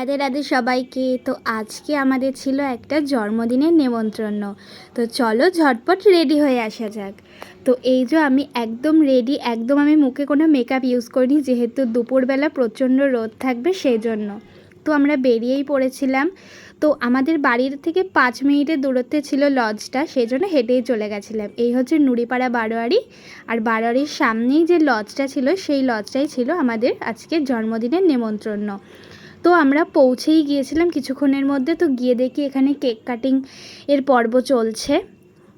রাধে রাধে সবাইকে। তো আজকে আমাদের ছিল একটা জন্মদিনের নেমন্ত্রণ তো চলো ঝটপট রেডি হয়ে আসা যাক। তো এই যে আমি একদম রেডি একদম আমি মুখে কোনো মেকআপ ইউজ করিনি, যেহেতু দুপুরবেলা প্রচণ্ড রোদ থাকবে সেই জন্য তো আমরা বেরিয়েই পড়েছিলাম। তো আমাদের বাড়ির থেকে পাঁচ মিনিটের দূরত্বে ছিল লজটা সেই জন্য হেঁটেই চলে গেছিলাম। এই হচ্ছে নুড়িপাড়া বারোয়ারি। আর বারোয়ারির সামনেই যে লজটা ছিল, সেই লজটাই ছিল আমাদের আজকের জন্মদিনের নেমন্ত্রণ তো আমরা পৌঁছেই গিয়েছিলাম কিছুক্ষণের মধ্যে। তো গিয়ে দেখি এখানে কেক কাটিং এর পর্ব চলছে।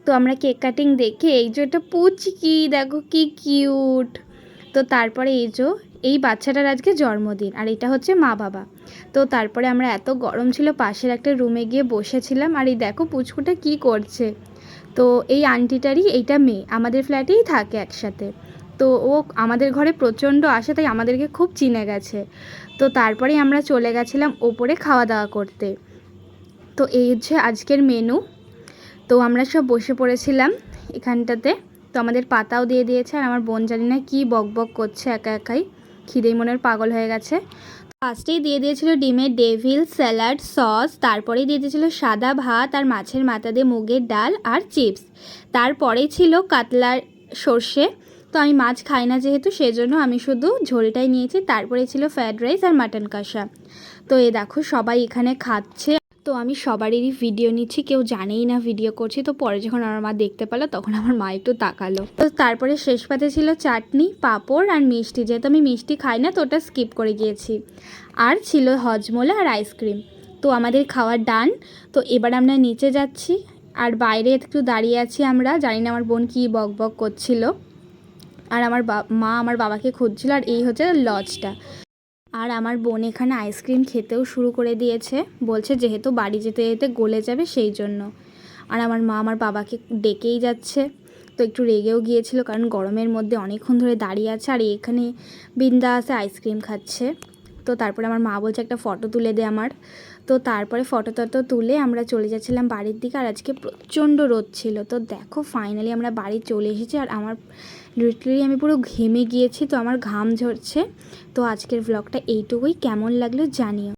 তো আমরা কেক কাটিং দেখে, এই যে একটা পুচকি, দেখো কি কিউট। তো তারপরে এই যে, এই বাচ্চাটার আজকে জন্মদিন, আর এটা হচ্ছে মা বাবা। তো তারপরে আমরা এত গরম ছিল, পাশের একটা রুমে গিয়ে বসেছিলাম, আর এই দেখো পুচকুটা কি করছে। তো এই আন্টিটারই এইটা মেয়ে, আমাদের ফ্ল্যাটেই থাকে একসাথে। তো ও আমাদের ঘরে প্রচণ্ড আসে, তাই আমাদেরকে খুব চিনে গেছে। তো তারপরেই আমরা চলে গেছিলাম ওপরে খাওয়া দাওয়া করতে। তো এই হচ্ছে আজকের মেনু তো আমরা সব বসে পড়েছিলাম এখানটাতে। তো আমাদের পাতাও দিয়ে দিয়েছে, আর আমার বোন জানি না কী বক বক করছে একা একাই। খিদেই মনের পাগল হয়ে গেছে। ফার্স্টেই দিয়ে দিয়েছিল ডিমের ডেভিল স্যালাড সস তারপরেই দিয়ে দিয়েছিল সাদা ভাত আর মাছের মাথা দিয়ে মুগের ডাল আর চিপস তারপরেই ছিল কাতলার সর্ষে। তো আমি মাছ খাই না যেহেতু, সেজন্য আমি শুধু ঝোলটাই নিয়েছি। তারপরে ছিল ফ্রায়েড রাইস আর মাটন কষা। তো এ দেখো, সবাই এখানে খাচ্ছে। তো আমি সবারই ভিডিও নিচ্ছি, কেউ জানেই না ভিডিও করছি। তো পরে যখন আমার মা দেখতে পেল, তখন আমার মা একটু তাকালো। তো তারপরে শেষ পাতে ছিল চাটনি, পাঁপড় আর মিষ্টি। যেহেতু আমি মিষ্টি খাই না, তো ওটা স্কিপ করে গিয়েছি। আর ছিল হজমোলা আর আইসক্রিম তো আমাদের খাওয়ার ডান তো এবার আমরা নিচে যাচ্ছি। আর বাইরে একটু দাঁড়িয়ে আছি আমরা। জানি না আমার বোন কী বক বক করছিল। আর আমার মা আমার বাবাকে খুঁজছিল আর এই হচ্ছে লজটা। আর আমার বোন এখানে আইসক্রিম খেতেও শুরু করে দিয়েছে, বলছে যেহেতু বাড়ি যেতে যেতে গলে যাবে সেই জন্য। আর আমার মা আমার বাবাকে ডেকেই যাচ্ছে। তো একটু রেগেও গিয়েছিল কারণ গরমের মধ্যে অনেকক্ষণ ধরে দাঁড়িয়ে আছে আর এখানে বিন্দাসে আইসক্রিম খাচ্ছে। তো তারপরে আমার মা বলছে একটা ফটো তুলে দে আমার। তো তারপরে ফটো টটো তুলে আমরা চলে যাচ্ছিলাম বাড়ির দিকে আর আজকে প্রচণ্ড রোদ ছিল। তো দেখো ফাইনালি আমরা বাড়ি চলে এসেছি আর আমার লিটারালি আমি পুরো ঘেমে গিয়েছি, তো আমার ঘাম ঝরছে। তো আজকের ব্লগটা এইটুকুই। কেমন লাগল জানিও।